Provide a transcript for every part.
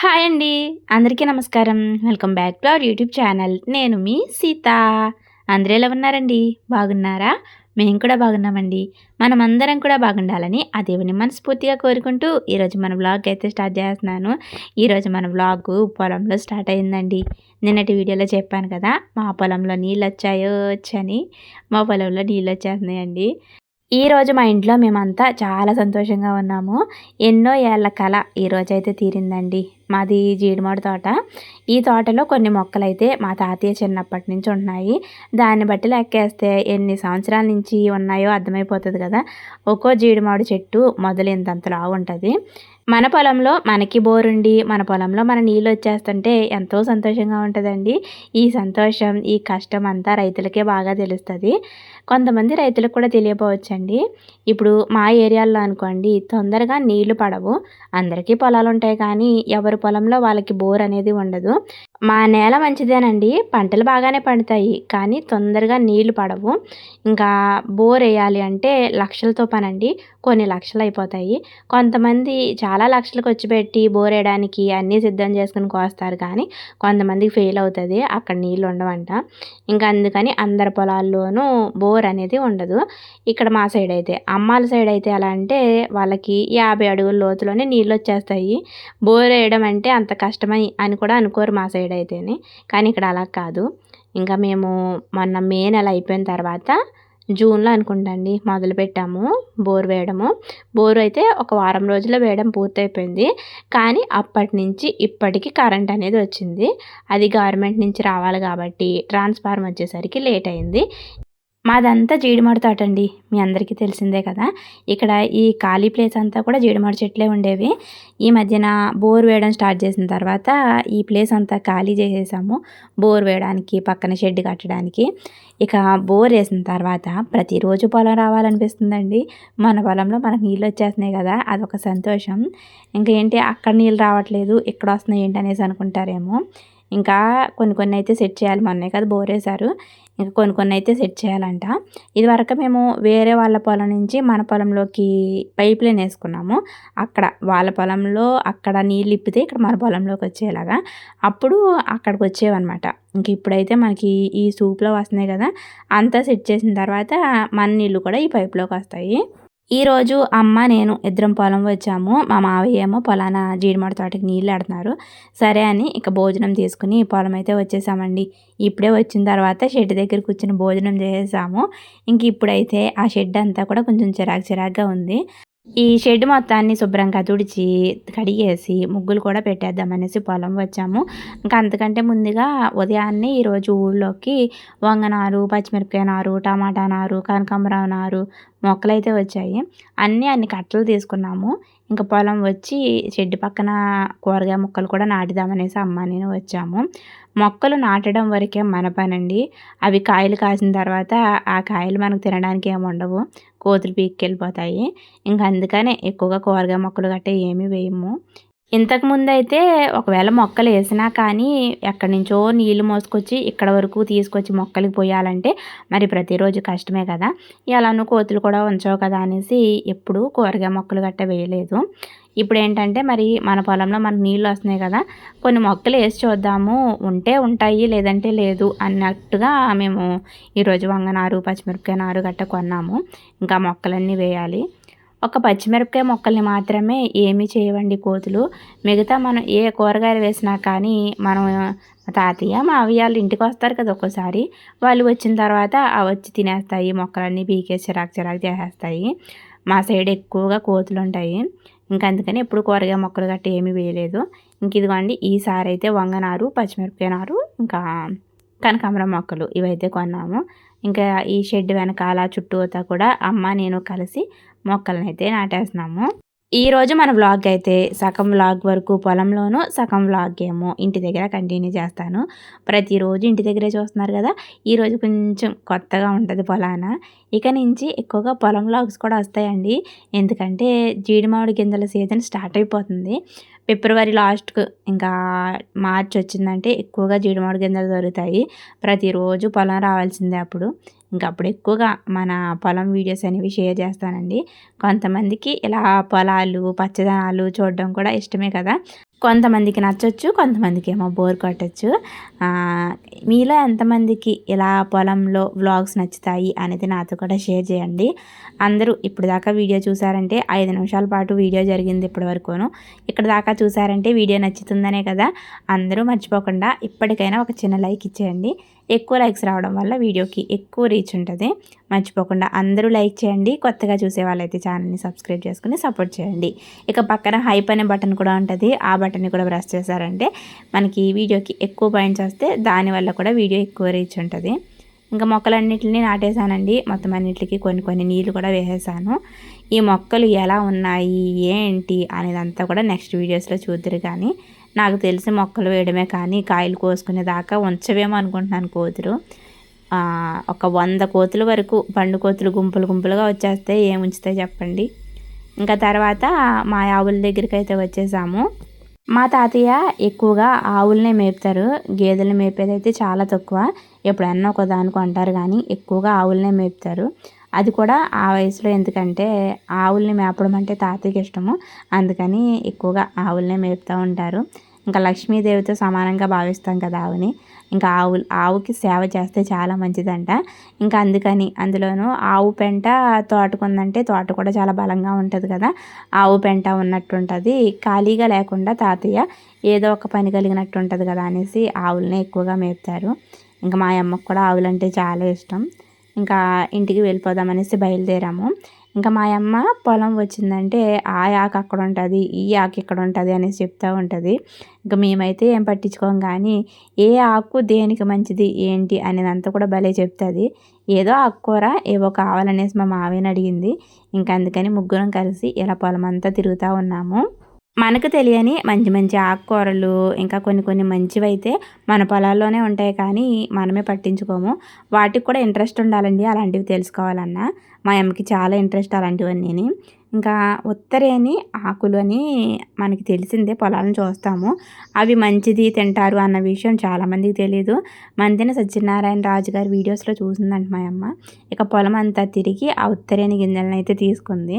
Hi అండి. అందరికీ నమస్కారం. Welcome back to our YouTube channel. నేను మీ సీత. అందరూ ఎలా ఉన్నారండి? బాగున్నారా? మేము కూడా బాగున్నామండి. మనం అందరం కూడా బాగుండాలని ఆ దేవుని మనస్ఫూర్తిగా కోరుకుంటూ ఈరోజు మన వ్లాగ్ అయితే స్టార్ట్ చేస్తున్నాను. ఈరోజు మన వ్లాగ్ పొలంలో స్టార్ట్ అయిందండి. నిన్నటి వీడియోలో చెప్పాను కదా మా పొలంలో నీళ్ళు వచ్చాయో వచ్చని. మా పొలంలో నీళ్ళు వచ్చేస్తున్నాయండి. ఈరోజు మా ఇంట్లో మేమంతా చాలా సంతోషంగా ఉన్నాము. ఎన్నో ఏళ్ళ కళ ఈరోజు అయితే తీరిందండి. మాది జీడిమాడు తోట. ఈ తోటలో కొన్ని మొక్కలైతే మా తాతయ్య చిన్నప్పటి నుంచి ఉన్నాయి దాన్ని బట్టి లెక్కేస్తే ఎన్ని సంవత్సరాల నుంచి ఉన్నాయో అర్థమైపోతుంది కదా. ఒక్కో జీడిమాడు చెట్టు మొదలు ఇంతంతలా ఉంటుంది. మన పొలంలో మనకి బోరుండి మన పొలంలో మన నీళ్ళు వచ్చేస్తుంటే ఎంతో సంతోషంగా ఉంటుందండి. ఈ సంతోషం ఈ కష్టం అంతా రైతులకే బాగా తెలుస్తుంది. కొంతమంది రైతులకు కూడా తెలియపోవచ్చండి. ఇప్పుడు మా ఏరియాలో అనుకోండి తొందరగా నీళ్ళు పడవు. అందరికీ పొలాలు ఉంటాయి కానీ ఎవరి పొలంలో వాళ్ళకి బోర్ అనేది ఉండదు. మా నేల మంచిదేనండి. పంటలు బాగానే పండుతాయి కానీ తొందరగా నీళ్ళు పడవు. ఇంకా బోర్ వేయాలి అంటే లక్షలతో పనండి. కొన్ని లక్షలు అయిపోతాయి. కొంతమంది చాలా లక్షలకు వచ్చి పెట్టి బోర్ వేయడానికి అన్నీ సిద్ధం చేసుకుని కోస్తారు కానీ కొంతమందికి ఫెయిల్ అవుతుంది. అక్కడ నీళ్ళు ఉండవంట. ఇంకా అందుకని అందరి పొలాల్లోనూ బోర్ అనేది ఉండదు. ఇక్కడ మా సైడ్ అయితే. అమ్మాల సైడ్ అయితే ఎలా అంటే వాళ్ళకి యాభై అడుగుల లోతులోనే నీళ్ళు వచ్చేస్తాయి. బోర్ వేయడం అంటే అంత కష్టమని అని కూడా అనుకోరు మా సైడ్ అయితేనే. కానీ ఇక్కడ అలా కాదు. ఇంకా మేము మొన్న మే నెల అయిపోయిన తర్వాత జూన్లో అనుకుంటండి మొదలు పెట్టాము బోర్ వేయడము. బోర్ అయితే ఒక వారం రోజుల్లో వేయడం పూర్తయిపోయింది. కానీ అప్పటి నుంచి ఇప్పటికి కరెంట్ అనేది వచ్చింది. అది గవర్నమెంట్ నుంచి రావాలి కాబట్టి ట్రాన్స్ఫార్మ్ వచ్చేసరికి లేట్ అయింది. మాదంతా జీడిమాడు తోట అండి మీ అందరికీ తెలిసిందే కదా. ఇక్కడ ఈ ఖాళీ ప్లేస్ అంతా కూడా జీడిమాడు చెట్లే ఉండేవి. ఈ మధ్యన బోర్ వేయడం స్టార్ట్ చేసిన తర్వాత ఈ ప్లేస్ అంతా ఖాళీ చేసేసాము బోర్ వేయడానికి పక్కన షెడ్ కట్టడానికి. ఇక బోర్ వేసిన తర్వాత ప్రతిరోజు పొలం రావాలనిపిస్తుందండి. మన పొలంలో మనకు నీళ్ళు వచ్చేస్తున్నాయి కదా అదొక సంతోషం. ఇంకా ఏంటి అక్కడ నీళ్ళు రావట్లేదు ఇక్కడ వస్తున్నాయి ఏంటి అనేసి అనుకుంటారేమో. ఇంకా కొన్ని కొన్ని అయితే సెట్ చేయాలి మొన్నే కదా బోర్ వేశారు. ఇంకా కొన్ని కొన్ని అయితే సెట్ చేయాలంట. ఇది వరకు మేము వేరే వాళ్ళ పొలం నుంచి మన పొలంలోకి పైప్ లైన్ వేసుకున్నాము. అక్కడ వాళ్ళ పొలంలో అక్కడ నీళ్ళు ఇప్పితే ఇక్కడ మన పొలంలోకి వచ్చేలాగా. అప్పుడు అక్కడికి వచ్చేవన్నమాట. ఇంక ఇప్పుడైతే మనకి ఈ సూప్లో వస్తున్నాయి కదా అంతా సెట్ చేసిన తర్వాత మన నీళ్ళు కూడా ఈ పైప్లోకి వస్తాయి. ఈరోజు అమ్మ నేను ఇద్దరం పొలం వచ్చాము. మా మావయ్య ఏమో పొలాన జీడిమడ తోటకి నీళ్ళు ఆడుతున్నారు సరే అని ఇక భోజనం తీసుకుని పొలం అయితే వచ్చేసామండి. ఇప్పుడే వచ్చిన తర్వాత షెడ్ దగ్గర కూర్చుని భోజనం చేసేసాము ఇంక ఇప్పుడైతే ఆ షెడ్ అంతా కూడా కొంచెం చిరాకు చిరాకుగా ఉంది. ఈ షెడ్ మొత్తాన్ని శుభ్రంగా తుడిచి కడిగేసి ముగ్గులు కూడా పెట్టేద్దామనేసి పొలం వచ్చాము. ఇంకా అంతకంటే ముందుగా ఉదయాన్నే ఈరోజు ఊళ్ళోకి వంగనారు పచ్చిమిరపకాయ నారు టమాటా నారు కనకాంబరం నారు మొక్కలైతే వచ్చాయి. అన్నీ అన్ని కట్టలు తీసుకున్నాము. ఇంకా పొలం వచ్చి షెడ్ పక్కన కూరగాయ మొక్కలు కూడా నాటుదామనేసి అమ్మ నేను వచ్చాము. మొక్కలు నాటడం వరకే మన పనండి. అవి కాయలు కాసిన తర్వాత ఆ కాయలు మనకు తినడానికి ఏమి ఉండవు. కోతులు పీక్కెళ్ళిపోతాయి ఇంకా అందుకనే ఎక్కువగా కూరగాయ మొక్కలు గట్టే ఏమీ వేయము. ఇంతకుముందు అయితే ఒకవేళ మొక్కలు వేసినా కానీ ఎక్కడి నుంచో నీళ్ళు మోసుకొచ్చి ఇక్కడ వరకు తీసుకొచ్చి మొక్కలకి పోయాలంటే మరి ప్రతిరోజు కష్టమే కదా. ఎలానూ కోతులు కూడా ఉంచవు కదా అనేసి ఎప్పుడు కూరగాయ మొక్కలు గట్ట వేయలేదు. ఇప్పుడు ఏంటంటే మరి మన పొలంలో మనకు నీళ్ళు వస్తున్నాయి కదా కొన్ని మొక్కలు వేసి చూద్దాము. ఉంటే ఉంటాయి లేదంటే లేదు అన్నట్టుగా మేము ఈరోజు వంగనారు పచ్చిమిరపకాయ నారు గట్ట కొన్నాము. ఇంకా మొక్కలన్నీ వేయాలి. ఒక పచ్చిమిరపకాయ మొక్కల్ని మాత్రమే ఏమీ చేయవండి కోతులు. మిగతా మనం ఏ కూరగాయలు వేసినా కానీ మనం తాతయ్య మా అవియాళ్ళు ఇంటికి వస్తారు కదా ఒక్కోసారి. వాళ్ళు వచ్చిన తర్వాత అవి వచ్చి తినేస్తాయి మొక్కలన్నీ పీకేసి చిరాకు చిరాకు చేసేస్తాయి. మా సైడ్ ఎక్కువగా కోతులు ఉంటాయి. ఇంకా అందుకని ఎప్పుడు కూరగాయ మొక్కలు గట్టి ఏమీ వేయలేదు. ఇంక ఇదిగోండి ఈసారి అయితే వంగనారు పచ్చిమిరపకాయ నారు ఇంకా కనకాంబరం మొక్కలు ఇవైతే కొన్నాము. ఇంకా ఈ షెడ్ వెనకాల చుట్టూతా కూడా అమ్మ నేను కలిసి మొక్కలను అయితే నాటేస్తున్నాము ఈరోజు మన వ్లాగ్ అయితే సగం వ్లాగ్ వరకు పొలంలోనూ సగం వ్లాగ్ ఏమో ఇంటి దగ్గర కంటిన్యూ చేస్తాను. ప్రతిరోజు ఇంటి దగ్గరే చూస్తున్నారు కదా ఈరోజు కొంచెం కొత్తగా ఉంటుంది పొలాన. ఇక నుంచి ఎక్కువగా పొలం వ్లాగ్స్ కూడా వస్తాయండి. ఎందుకంటే జీడి మామిడి గింజల సీజన్ స్టార్ట్ అయిపోతుంది. ఫిబ్రవరి లాస్ట్కు ఇంకా మార్చ్ వచ్చిందంటే ఎక్కువగా జీడిమామిడి గింజలు దొరుకుతాయి. ప్రతిరోజు పొలం రావాల్సిందే అప్పుడు. ఇంకా అప్పుడు ఎక్కువగా మన పొలం వీడియోస్ అనేవి షేర్ చేస్తానండి. కొంతమందికి ఇలా పొలాలు పచ్చదనాలు చూడడం కూడా ఇష్టమే కదా. కొంతమందికి నచ్చొచ్చు కొంతమందికి ఏమో బోర్ కొట్టచ్చు. మీలో ఎంతమందికి ఇలా పొలంలో వ్లాగ్స్ నచ్చుతాయి అనేది నాతో కూడా షేర్ చేయండి. అందరూ ఇప్పుడు దాకా వీడియో చూసారంటే ఐదు నిమిషాల పాటు వీడియో జరిగింది ఇప్పటి వరకును. ఇక్కడ దాకా చూసారంటే వీడియో నచ్చుతుందనే కదా. అందరూ మర్చిపోకుండా ఇప్పటికైనా ఒక చిన్న లైక్ ఇచ్చేయండి. ఎక్కువ లైక్స్ రావడం వల్ల వీడియోకి ఎక్కువ రీచ్ ఉంటుంది. మర్చిపోకుండా అందరూ లైక్ చేయండి. కొత్తగా చూసే వాళ్ళైతే ఛానల్ని సబ్స్క్రైబ్ చేసుకుని సపోర్ట్ చేయండి. ఇక పక్కన హైప్ అనే బటన్ కూడా ఉంటుంది. ఆ బటన్ని కూడా ప్రెస్ చేశారంటే మనకి వీడియోకి ఎక్కువ పాయింట్స్ వస్తే దానివల్ల కూడా వీడియో ఎక్కువ రీచ్ ఉంటుంది. ఇంకా మొక్కలన్నింటినీ నాటేశానండి. మొత్తం అన్నింటికి కొన్ని కొన్ని నీళ్ళు కూడా వేసేసాను ఈ మొక్కలు ఎలా ఉన్నాయి? ఏంటి? అనేదంతా కూడా నెక్స్ట్ వీడియోస్లో చూద్దరు కానీ నాకు తెలిసి మొక్కలు వేయడమే కానీ కాయలు కోసుకునే దాకా ఉంచవేమో అనుకుంటున్నాను కోతులు. ఒక వంద కోతుల వరకు పండు కోతులు గుంపులు గుంపులుగా వచ్చేస్తే ఏం ఉంచుతాయి చెప్పండి. ఇంకా తర్వాత మా ఆవుల దగ్గరికి అయితే వచ్చేసాము. మా తాతయ్య ఎక్కువగా ఆవులనే మేపుతారు. గేదెలు మేపేది అయితే చాలా తక్కువ. ఎప్పుడన్నా ఒక దానికి అంటారు కానీ ఎక్కువగా ఆవులనే మేపుతారు. అది కూడా ఆ వయసులో ఎందుకంటే ఆవుల్ని మేపడం అంటే తాతయ్యకి ఇష్టము. అందుకని ఎక్కువగా ఆవులనే మేపుతూ ఉంటారు. ఇంకా లక్ష్మీదేవితో సమానంగా భావిస్తాం కదా ఆవుని. ఇంకా ఆవు ఆవుకి సేవ చేస్తే చాలా మంచిదంట. ఇంకా అందుకని అందులోనూ ఆవు పెంట తోటకుందంటే తోట కూడా చాలా బలంగా ఉంటుంది కదా. ఆవు పెంట ఉన్నట్టు ఉంటుంది ఖాళీగా లేకుండా తాతయ్య ఏదో ఒక పని కలిగినట్టు ఉంటుంది కదా అనేసి ఆవులనే ఎక్కువగా మేపుతారు. ఇంకా మా అమ్మకు కూడా ఆవులంటే చాలా ఇష్టం. ఇంకా ఇంటికి వెళ్ళిపోదామనేసి బయలుదేరాము. ఇంకా మా అమ్మ పొలం వచ్చిందంటే ఆ ఆకు అక్కడ ఉంటుంది ఈ ఆకు ఇక్కడ ఉంటుంది అనేసి చెప్తూ ఉంటుంది. ఇంకా మేమైతే ఏం పట్టించుకోం కానీ ఏ ఆకు దేనికి మంచిది ఏంటి అనేది అంతా కూడా భలే చెప్తుంది. ఏదో ఆకుకూర ఏవో కావాలనేసి మా మావయ్యని అడిగింది. ఇంకా అందుకని ముగ్గురం కలిసి ఇలా పొలం అంతా తిరుగుతూ ఉన్నాము. మనకు తెలియని మంచి మంచి ఆకుకూరలు ఇంకా కొన్ని కొన్ని మంచివైతే మన పొలాల్లోనే ఉంటాయి కానీ మనమే పట్టించుకోము. వాటికి కూడా ఇంట్రెస్ట్ ఉండాలండి అలాంటివి తెలుసుకోవాలన్నా. మా అమ్మకి చాలా ఇంట్రెస్ట్ అలాంటివన్నీ ఇంకా ఉత్తరేని ఆకులు అని మనకి తెలిసిందే పొలాలను చూస్తాము. అవి మంచిది తింటారు అన్న విషయం చాలామందికి తెలియదు మందిన సత్యనారాయణ రాజు గారి వీడియోస్లో చూసిందంట మా అమ్మ. ఇక పొలం అంతా తిరిగి ఆ ఉత్తరేని గింజలను అయితే తీసుకుంది.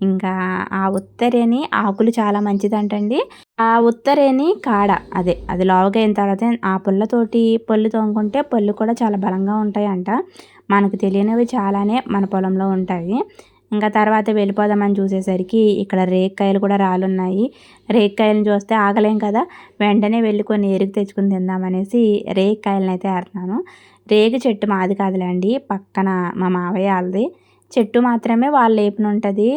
ఇంకా ఆ ఉత్తరేని ఆకులు చాలా మంచిదంటండి. ఆ ఉత్తరేని కాడ అదే అది లావుగా అయిన తర్వాత ఆ పుల్లతోటి పళ్ళు తోముకుంటే పళ్ళు కూడా చాలా బలంగా ఉంటాయంట. మనకు తెలియనివి చాలానే మన పొలంలో ఉంటాయి. ఇంకా తర్వాత వెళ్ళిపోదామని చూసేసరికి ఇక్కడ రేక్కాయలు కూడా రాలున్నాయి రేక్కాయలను చూస్తే ఆగలేం కదా వెంటనే వెళ్ళి కొన్ని ఎరుగు తెచ్చుకుని తిందామనేసి రేక్కాయలను అయితే ఆడుతున్నాను రేగు చెట్టు మాది కాదులేండి పక్కన మా మావయ్య వాళ్ళది. చెట్టు మాత్రమే వాళ్ళు లేపిన ఉంటుంది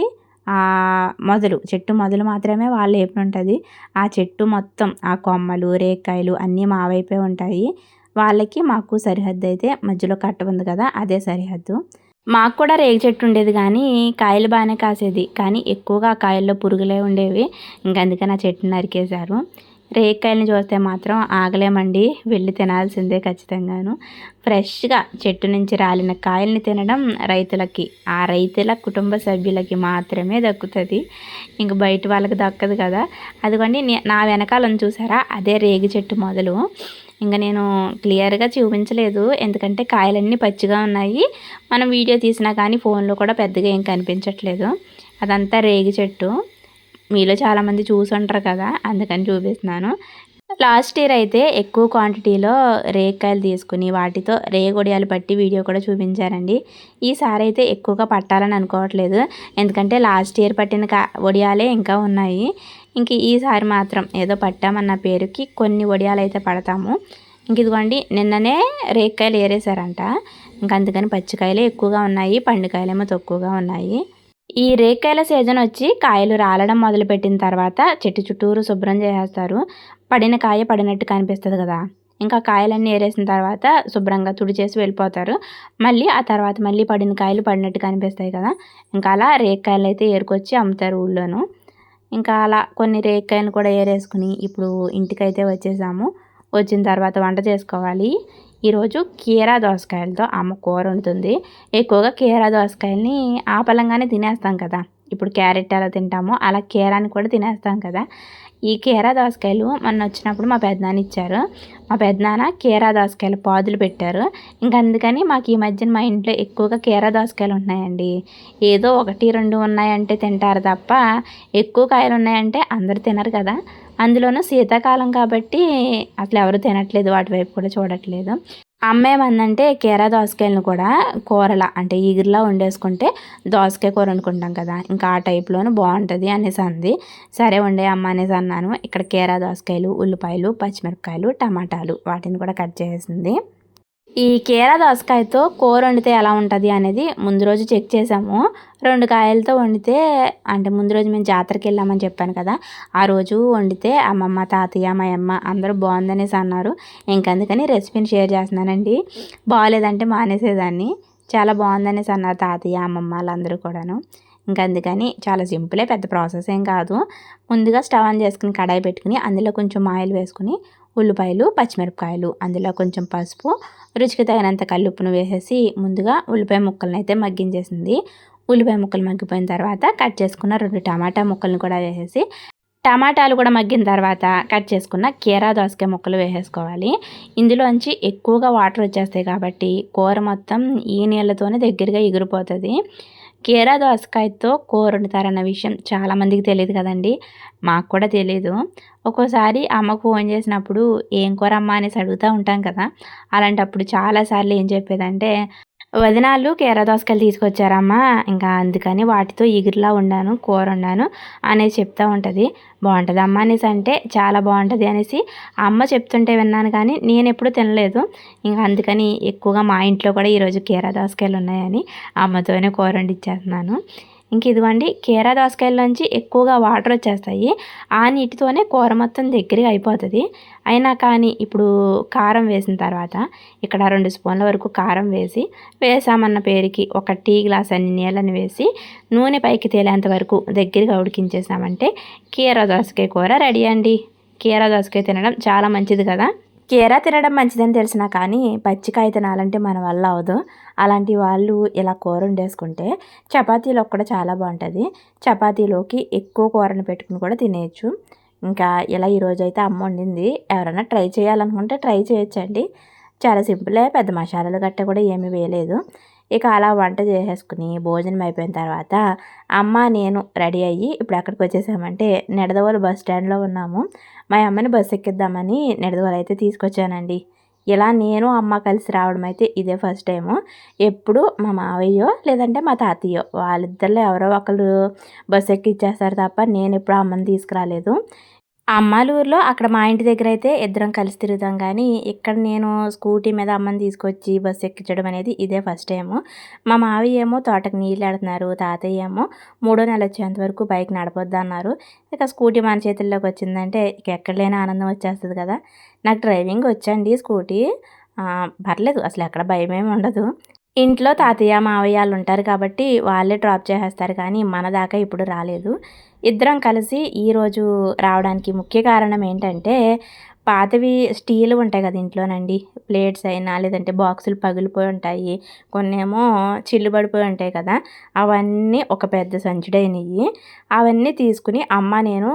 మొదలు చెట్టు మొదలు మాత్రమే వాళ్ళు ఉంటుంది. ఆ చెట్టు మొత్తం ఆ కొమ్మలు రేకాయలు అన్నీ మా వైపే ఉంటాయి. వాళ్ళకి మాకు సరిహద్దు అయితే మధ్యలో కట్ట ఉంది కదా అదే సరిహద్దు. మాకు కూడా రేగి చెట్టు ఉండేది కానీ కాయలు బాగానే కాసేది. కానీ ఎక్కువగా కాయల్లో పురుగులే ఉండేవి. ఇంకా అందుకని ఆ చెట్టుని నరికేశారు. రేక్కాయలని చూస్తే మాత్రం ఆగలేమండి. వెళ్ళి తినాల్సిందే ఖచ్చితంగాను. ఫ్రెష్గా చెట్టు నుంచి రాలిన కాయల్ని తినడం రైతులకి ఆ రైతుల కుటుంబ సభ్యులకి మాత్రమే దక్కుతుంది. ఇంక బయట వాళ్ళకి దక్కదు కదా. అదిగోండి నా వెనకాలను చూసారా? అదే రేగి చెట్టు మొదలు. ఇంకా నేను క్లియర్గా చూపించలేదు. ఎందుకంటే కాయలన్నీ పచ్చిగా ఉన్నాయి. మనం వీడియో తీసినా కానీ ఫోన్లో కూడా పెద్దగా ఏం కనిపించట్లేదు. అదంతా రేగి చెట్టు. మీలో చాలామంది చూసుంటారు కదా అందుకని చూపిస్తున్నాను. లాస్ట్ ఇయర్ అయితే ఎక్కువ క్వాంటిటీలో రేకాయలు తీసుకుని వాటితో రేగొడియాలు పట్టి వీడియో కూడా చూపించారండి. ఈసారి అయితే ఎక్కువగా పట్టాలని అనుకోవట్లేదు. ఎందుకంటే లాస్ట్ ఇయర్ పట్టిన కా వడియాలే ఇంకా ఉన్నాయి. ఇంక ఈసారి మాత్రం ఏదో పట్టామన్న పేరుకి కొన్ని వడియాలు అయితే పడతాము. ఇంక ఇదిగోండి నిన్ననే రేక్కాయలు ఏరేశారంట. ఇంక అందుకని పచ్చికాయలే ఎక్కువగా ఉన్నాయి పండుకాయలేమో తక్కువగా ఉన్నాయి. ఈ రేకాయల సీజన్ వచ్చి కాయలు రాలడం మొదలుపెట్టిన తర్వాత చెట్టు చుట్టూరు శుభ్రం చేసేస్తారు. పడిన కాయ పడినట్టు కనిపిస్తుంది కదా. ఇంకా కాయలన్నీ ఏరేసిన తర్వాత శుభ్రంగా తుడిచేసి వెళ్ళిపోతారు. మళ్ళీ ఆ తర్వాత మళ్ళీ పడిన కాయలు పడినట్టు కనిపిస్తాయి కదా. ఇంకా అలా రేకాయలు అయితే ఏరుకొచ్చి అమ్ముతారు ఊళ్ళోను. ఇంకా అలా కొన్ని రేకాయలు కూడా ఏరేసుకుని ఇప్పుడు ఇంటికైతే వచ్చేసాము. వచ్చిన తర్వాత వంట చేసుకోవాలి. ఈరోజు కీరా దోసకాయలతో అమ్మ కూర ఉంటుంది ఎక్కువగా కీరా దోసకాయల్ని ఆపలంగానే తినేస్తాం కదా. ఇప్పుడు క్యారెట్ ఎలా తింటామో అలా కీరాని కూడా తినేస్తాం కదా. ఈ కీరా దోసకాయలు మొన్న వచ్చినప్పుడు మా పెద్దనాన్న ఇచ్చారు. మా పెద్దనాన్న కీరా దోసకాయలు పాదులు పెట్టారు. ఇంకా అందుకని మాకు ఈ మధ్యన మా ఇంట్లో ఎక్కువగా కీరా దోసకాయలు ఉన్నాయండి. ఏదో ఒకటి రెండు ఉన్నాయంటే తింటారు తప్ప ఎక్కువ కాయలు ఉన్నాయంటే అందరు తినరు కదా. అందులోనూ శీతాకాలం కాబట్టి అసలు ఎవరు తినట్లేదు వాటి వైపు కూడా చూడట్లేదు. అమ్మ ఏమందంటే కీరా దోసకాయలను కూడా కూరలా అంటే ఈగిరిలా వండేసుకుంటే దోసకాయ కూర వండుకుంటాం కదా ఇంకా ఆ టైప్లోనే బాగుంటుంది అనేసి అంది. సరే వండే అమ్మ అనేసి అన్నాను. ఇక్కడ కీరా దోసకాయలు ఉల్లిపాయలు పచ్చిమిరపకాయలు టమాటాలు వాటిని కూడా కట్ చేసింది ఈ కీరా దోసకాయతో కూర వండితే ఎలా ఉంటుంది అనేది ముందు రోజు చెక్ చేసాము. రెండు కాయలతో వండితే అంటే ముందు రోజు మేము జాతరకి వెళ్ళామని చెప్పాను కదా ఆ రోజు వండితే అమ్మమ్మ తాతయ్య మా అమ్మ అందరూ బాగుందనేసి అన్నారు. ఇంకందుకని రెసిపీని షేర్ చేస్తున్నానండి. బాగాలేదంటే మానేసేదాన్ని. చాలా బాగుందనేసి అన్నారు తాతయ్య అమ్మమ్మ వాళ్ళందరూ కూడాను. ఇంకా అందుకని చాలా సింపులే పెద్ద ప్రాసెస్ ఏం కాదు. ముందుగా స్టవ్ ఆన్ చేసుకుని కడాయి పెట్టుకుని అందులో కొంచెం ఆయిల్ వేసుకుని ఉల్లిపాయలు పచ్చిమిరపకాయలు అందులో కొంచెం పసుపు రుచికి తగినంత కల్లుప్పును వేసేసి ముందుగా ఉల్లిపాయ ముక్కలను అయితే మగ్గించేసింది. ఉల్లిపాయ ముక్కలు మగ్గిపోయిన తర్వాత కట్ చేసుకున్న రెండు టమాటా ముక్కలను కూడా వేసేసి టమాటాలు కూడా మగ్గిన తర్వాత కట్ చేసుకున్న కీరా దోసకాయ ముక్కలు వేసేసుకోవాలి. ఇందులోంచి ఎక్కువగా వాటర్ వచ్చేస్తాయి కాబట్టి కూర మొత్తం ఈ నీళ్ళతోనే దగ్గరగా ఎగిరిపోతుంది. కీరా దోసకాయతో కూర వండుతారన్న విషయం చాలామందికి తెలియదు కదండి. మాకు కూడా తెలియదు ఒక్కోసారి అమ్మకు ఫోన్ చేసినప్పుడు ఏం కూర అమ్మ అనేసి అడుగుతూ ఉంటాం కదా. అలాంటప్పుడు చాలాసార్లు ఏం చెప్పేదంటే వదినాలు కీర దోసకాయలు తీసుకొచ్చారమ్మా. ఇంకా అందుకని వాటితో ఎగిరిలా ఉండాను కూర వండాను అనేసి చెప్తూ ఉంటుంది. బాగుంటుంది అమ్మ అనేసి అంటే చాలా బాగుంటుంది అనేసి అమ్మ చెప్తుంటే విన్నాను కానీ నేను ఎప్పుడు తినలేదు. ఇంకా అందుకని ఎక్కువగా మా ఇంట్లో కూడా ఈరోజు కీర దోసకాయలు ఉన్నాయని అమ్మతోనే కూర వండిచ్చేస్తున్నాను. ఇంక ఇదిగోండి కీరా దోసకాయల్లోంచి ఎక్కువగా వాటర్ వచ్చేస్తాయి. ఆ నీటితోనే కూర మొత్తం దగ్గరగా అయిపోతుంది. అయినా కానీ ఇప్పుడు కారం వేసిన తర్వాత ఇక్కడ రెండు స్పూన్ల వరకు కారం వేసి వేసామన్న పేరుకి ఒక టీ గ్లాస్ అన్ని నీళ్ళని వేసి నూనె పైకి తేలేంత వరకు దగ్గరగా ఉడికించేసామంటే కీర దోసకాయ కూర రెడీ అండి. కీర దోసకాయ తినడం చాలా మంచిది కదా. కీరా తినడం మంచిదని తెలిసినా కానీ పచ్చికాయ తినాలంటే మన వల్ల అవదు అలాంటి వాళ్ళు ఇలా కూర వండేసుకుంటే చపాతీలో కూడా చాలా బాగుంటుంది. చపాతీలోకి ఎక్కువ కూరను పెట్టుకుని కూడా తినేయచ్చు. ఇంకా ఇలా ఈరోజు అయితే అమ్మ వండింది. ఎవరైనా ట్రై చేయాలనుకుంటే ట్రై చేయొచ్చండి. చాలా సింపులే పెద్ద మసాలాలు గట్ట కూడా ఏమీ వేయలేదు. ఇక అలా వంట చేసేసుకుని భోజనం అయిపోయిన తర్వాత అమ్మ నేను రెడీ అయ్యి ఇప్పుడు ఎక్కడికి వచ్చేసామంటే నెడదవోలు బస్ స్టాండ్లో ఉన్నాము. మా అమ్మని బస్సు ఎక్కిద్దామని నెడదవోలు అయితే తీసుకొచ్చానండి. ఇలా నేను అమ్మ కలిసి రావడం అయితే ఇదే ఫస్ట్ టైము. ఎప్పుడు మా మావయ్యో లేదంటే మా తాతయ్యో వాళ్ళిద్దరిలో ఎవరో ఒకరు బస్సు ఎక్కిచ్చేస్తారు తప్ప నేను ఎప్పుడు అమ్మని తీసుకురాలేదు. అమ్మాలూరులో అక్కడ మా ఇంటి దగ్గర అయితే ఇద్దరం కలిసి తిరుగుతాం కానీ ఇక్కడ నేను స్కూటీ మీద అమ్మని తీసుకొచ్చి బస్సు ఎక్కించడం అనేది ఇదే ఫస్ట్ టైము. మా మావయ్య ఏమో తోటకు నీళ్ళు ఆడుతున్నారు తాతయ్య ఏమో మూడో నెల వచ్చేంత వరకు బైక్ నడపొద్దు అన్నారు. ఇక స్కూటీ మన చేతుల్లోకి వచ్చిందంటే ఇక ఎక్కడ లేని ఆనందం వచ్చేస్తుంది కదా. నాకు డ్రైవింగ్ వచ్చండి స్కూటీ. పర్లేదు అసలు ఎక్కడ భయమేమి ఉండదు. ఇంట్లో తాతయ్య మావయ్య వాళ్ళు ఉంటారు కాబట్టి వాళ్ళే డ్రాప్ చేసేస్తారు కానీ మన దాకా ఇప్పుడు రాలేదు. ఇద్దరం కలిసి ఈరోజు రావడానికి ముఖ్య కారణం ఏంటంటే పాతవి స్టీల్ ఉంటాయి కదా ఇంట్లోనండి. ప్లేట్స్ అయినా లేదంటే బాక్సులు పగిలిపోయి ఉంటాయి. కొన్ని ఏమో చిల్లు పడిపోయి ఉంటాయి కదా. అవన్నీ ఒక పెద్ద సంచుడైనవి అవన్నీ తీసుకుని అమ్మ నేను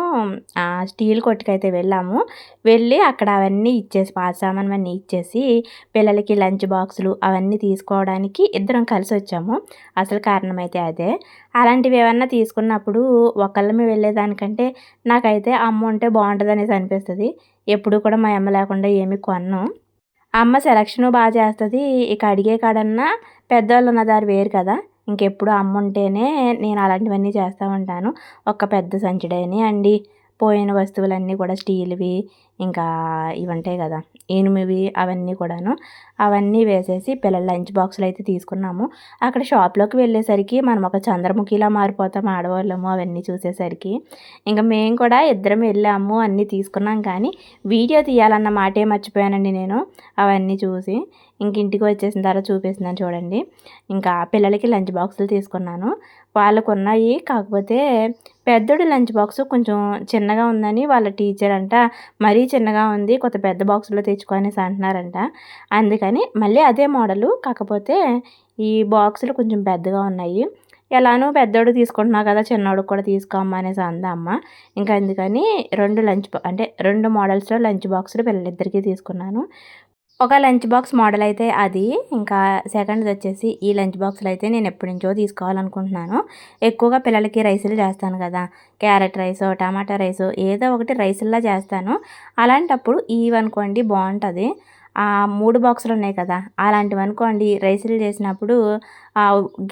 స్టీల్ కొట్టుకైతే వెళ్ళాము. వెళ్ళి అక్కడ అవన్నీ ఇచ్చేసి పాత సామాన్ అవన్నీ ఇచ్చేసి పిల్లలకి లంచ్ బాక్సులు అవన్నీ తీసుకోవడానికి ఇద్దరం కలిసి వచ్చాము. అసలు కారణం అయితే అదే. అలాంటివి ఏమన్నా తీసుకున్నప్పుడు ఒకళ్ళమే వెళ్ళేదానికంటే నాకైతే అమ్మ ఉంటే బాగుంటుంది అనేసి అనిపిస్తుంది. ఎప్పుడు కూడా మా అమ్మ లేకుండా ఏమి కొన్ను. అమ్మ సెలక్షన్ బాగా చేస్తుంది. ఇక అడిగే కాడన్నా పెద్దవాళ్ళు ఉన్నదారు వేరు కదా. ఇంకెప్పుడు అమ్మ ఉంటేనే నేను అలాంటివన్నీ చేస్తూ ఉంటాను. ఒక పెద్ద సంచుడని అండి. పోయిన వస్తువులన్నీ కూడా స్టీల్వి ఇంకా ఇవి ఉంటాయి కదా. ఇనుమివి అవన్నీ కూడాను అవన్నీ వేసేసి పిల్లల లంచ్ బాక్సులు అయితే తీసుకున్నాము. అక్కడ షాప్లోకి వెళ్ళేసరికి మనం ఒక చంద్రముఖిలా మారిపోతాం ఆడవాళ్ళము అవన్నీ చూసేసరికి. ఇంకా మేము కూడా ఇద్దరం వెళ్ళాము అన్నీ తీసుకున్నాం కానీ వీడియో తీయాలన్న మాటే మర్చిపోయానండి నేను అవన్నీ చూసి. ఇంక ఇంటికి వచ్చేసిన తర్వాత చూపిస్తున్నాను చూడండి. ఇంకా పిల్లలకి లంచ్ బాక్సులు తీసుకున్నాను. వాళ్ళకు ఉన్నాయి కాకపోతే పెద్దోడి లంచ్ బాక్స్ కొంచెం చిన్నగా ఉందని వాళ్ళ టీచర్ అంట మరీ చిన్నగా ఉంది కొత్త పెద్ద బాక్స్లో తెచ్చుకోనేసి అంటున్నారంట. అందుకని మళ్ళీ అదే మోడలు కాకపోతే ఈ బాక్సులు కొంచెం పెద్దగా ఉన్నాయి. ఎలానో పెద్దోడు తీసుకుంటున్నావు కదా చిన్నోడు కూడా తీసుకోమ్మా అనేసి అందా అమ్మ. ఇంకా అందుకని రెండు లంచ్ అంటే రెండు మోడల్స్లో లంచ్ బాక్సులు పిల్లలిద్దరికీ తీసుకున్నాను. ఒక లంచ్ బాక్స్ మోడల్ అయితే అది. ఇంకా సెకండ్ది వచ్చేసి ఈ లంచ్ బాక్స్లు అయితే నేను ఎప్పటి నుంచో తీసుకోవాలనుకుంటున్నాను. ఎక్కువగా పిల్లలకి రైసులు చేస్తాను కదా. క్యారెట్ రైస్ టమాటా రైస్ ఏదో ఒకటి రైసుల్లా చేస్తాను. అలాంటప్పుడు ఇవి అనుకోండి బాగుంటుంది. ఆ మూడు బాక్సులు ఉన్నాయి కదా. అలాంటివి అనుకోండి రైసులు చేసినప్పుడు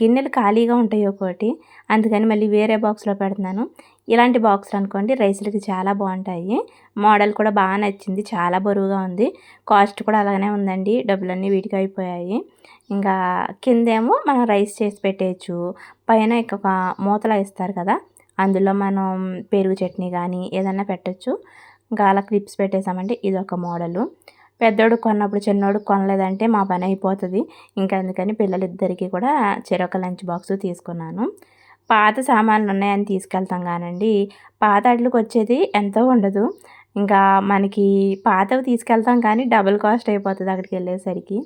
గిన్నెలు ఖాళీగా ఉంటాయి ఒకటి అందుకని మళ్ళీ వేరే బాక్స్లో పెడుతున్నాను. ఇలాంటి బాక్స్లు అనుకోండి రైసులకి చాలా బాగుంటాయి. మోడల్ కూడా బాగా నచ్చింది చాలా బరువుగా ఉంది. కాస్ట్ కూడా అలాగనే ఉందండి. డబ్బులన్నీ వీటికి అయిపోయాయి. ఇంకా కిందేమో మనం రైస్ చేసి పెట్టేయచ్చు. పైన ఇంకొక మూతలా ఇస్తారు కదా అందులో మనం పెరుగు చట్నీ కానీ ఏదన్నా పెట్టచ్చు. ఇంకా అలా క్లిప్స్ పెట్టేసామంటే ఇది ఒక మోడలు. పెద్దోడు కొన్నప్పుడు చిన్నోడు కొనలేదంటే మా పని అయిపోతుంది. ఇంకా అందుకని పిల్లలిద్దరికీ కూడా చెరొక లంచ్ బాక్స్ తీసుకున్నాను. పాత సామాన్లు ఉన్నాయని తీసుకెళ్తాం కానండి. పాత అట్లకి వచ్చేది ఎంతో ఉండదు. ఇంకా మనకి పాతవి తీసుకెళ్తాం కానీ డబుల్ కాస్ట్ అయిపోతుంది అక్కడికి వెళ్ళేసరికి.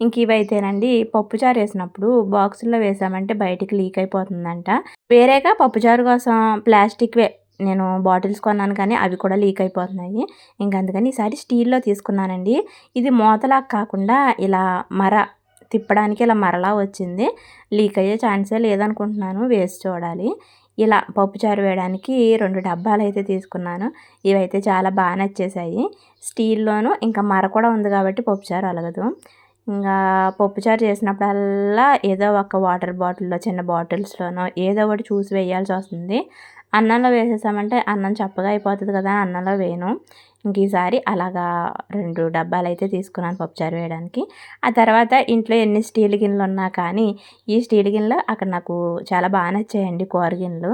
ఇంక ఇవైతేనండి పప్పుచారు వేసినప్పుడు బాక్సుల్లో వేసామంటే బయటికి లీక్ అయిపోతుందంట. వేరేగా పప్పుచారు కోసం ప్లాస్టిక్వే నేను బాటిల్స్ కొన్నాను కానీ అవి కూడా లీక్ అయిపోతున్నాయి. ఇంక అందుకని ఈసారి స్టీల్లో తీసుకున్నానండి. ఇది మూతలా కాకుండా ఇలా మర తిప్పడానికి ఇలా మరలా వచ్చింది. లీక్ అయ్యే ఛాన్సే లేదనుకుంటున్నాను. వేసి చూడాలి. ఇలా పప్పుచారు వేయడానికి రెండు డబ్బాలు అయితే తీసుకున్నాను. ఇవైతే చాలా బాగా నచ్చేసాయి స్టీల్లోను ఇంకా మర కూడా ఉంది కాబట్టి పప్పుచారు అలగదు. ఇంకా పప్పుచారు చేసినప్పుడల్లా ఏదో ఒక వాటర్ బాటిల్లో చిన్న బాటిల్స్లోనో ఏదో ఒకటి చూసి వేయాల్సి వస్తుంది. అన్నంలో వేసేసామంటే అన్నం చప్పగా అయిపోతుంది కదా అన్నంలో వేయను. ఇంక ఈసారి అలాగా రెండు డబ్బాలు అయితే తీసుకున్నాను పప్పుచారు వేయడానికి. ఆ తర్వాత ఇంట్లో ఎన్ని స్టీల్ గిన్నెలు ఉన్నా కానీ ఈ స్టీల్ గిన్నెలు అక్కడ నాకు చాలా బాగా నచ్చాయండి కూర గిన్నెలు.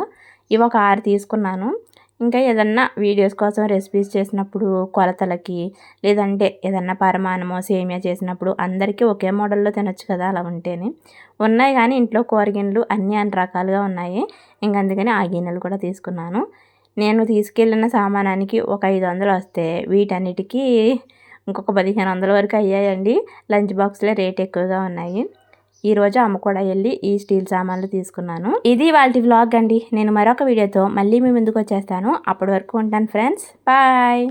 ఇవి ఒక ఆరు తీసుకున్నాను. ఇంకా ఏదన్నా వీడియోస్ కోసం రెసిపీస్ చేసినప్పుడు కొలతలకి లేదంటే ఏదన్నా పరమాణమో సేమియా చేసినప్పుడు అందరికీ ఒకే మోడల్లో తినొచ్చు కదా అలా ఉంటేనే. ఉన్నాయి కానీ ఇంట్లో కూరగిన్నెలు అన్నీ అన్ని రకాలుగా ఉన్నాయి. ఇంక అందుకని ఆ గిన్నెలు కూడా తీసుకున్నాను. నేను తీసుకెళ్ళిన సామానానికి ఒక ఐదు వందలు వస్తే వీటన్నిటికీ ఇంకొక పదిహేను వందల వరకు అయ్యాయండి. లంచ్ బాక్స్లో రేట్ ఎక్కువగా ఉన్నాయి. ఈరోజు అమ్మ కూడా వెళ్ళి ఈ స్టీల్ సామాన్లు తీసుకున్నాను. ఇది వాళ్ళ వ్లాగ్ అండి. నేను మరొక వీడియోతో మళ్ళీ మీ ముందుకు వచ్చేస్తాను. అప్పటి వరకు ఉంటాను ఫ్రెండ్స్ బాయ్